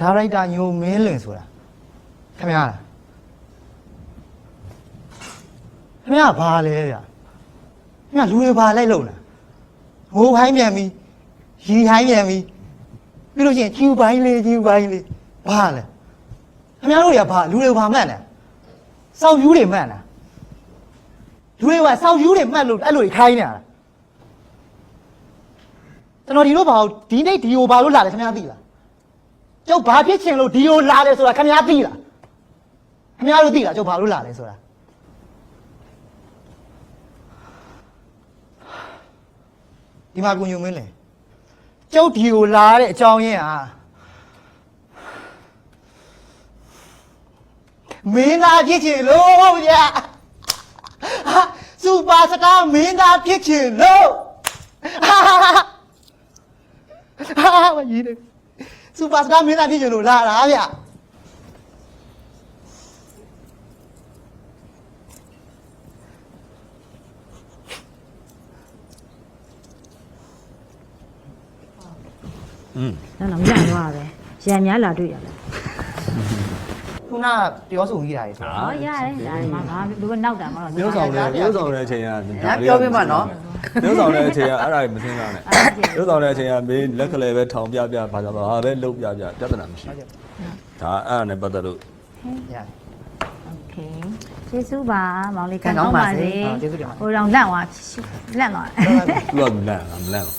ဒါရိုက်တာညိုမင်းလွင်ဆိုတာခင်ဗျားလားခင်ဗျားဘာလဲဗျခင်ဗျားလူတွေဘာလိုက်လို့လားငိုပိုင်းပြန်ပြီးရီဟိုင်းပြန်ပြီးပြီးလို့ရှိရင်ကျူပိုင်းလေးကျူပိုင်းလေးဘာလဲခင်ဗျားတို့တွေကဘာလူတွေဘာမှတ်လဲစောက်ယူတွေမှတ်လားလူတွေကစောက်ယူတွေမှတ်လို့အဲ့လိုခိုင်းနေတာလားကျွန်တော်ဒီလိုဘာလို့ဒီနေ့ဒီကိုဘာလို့လာလဲခင်ဗျားသိလား ကျုပ်ဘာဖြစ်ချင်လို့ဒီလိုလာတယ်ဆိုတာခင်ဗျားသိလားခင်ဗျားတို့သိလားကျုပ်ဘာလို့လာလဲဆိုတာဒီမှာကုညုံမင်းလေကျုပ်ဒီကိုလာတဲ့အကြောင်းရင်းဟာမင်းသားဖြစ်ချင်လို့ဗျာဟာစူပါစတားမင်းသားဖြစ်ချင်လို့ဟာဟာဟာဟာမကြီးတယ် စူပါစတားမင်းသားဖြစ်ချင်လို့လာတာဗျနောက်တော့မရတော့ပဲရံများလာတွေ့ရတယ်ခုနပြောဆိုကြီးတာလေဆို ဟောရတယ်ရတယ်မဘာလူကနောက်တာမဟုတ်မျိုးဆောင်တယ်မျိုးဆောင်တဲ့အချိန်ကငါပြောပြမှာနော် ရုပ်ဆောင်တဲ့အချိန်ကအဲ့ဒါမစင်းလာနဲ့ရုပ်ဆောင်တဲ့အချိန်ကမင်းလက်ကလေးပဲထောင်ပြပြဘာကြောင့်လဲဟာပဲလှုပ်ပြပြပြဿနာမရှိဘူးဒါအဲ့ဒါနဲ့ပတ်သက်လို့ကျေးဇူးပါမောင်လေးကကောင်းပါစေဟိုတော့လန့်သွားလန့်သွားသူကလန့်မလန့်ဘူး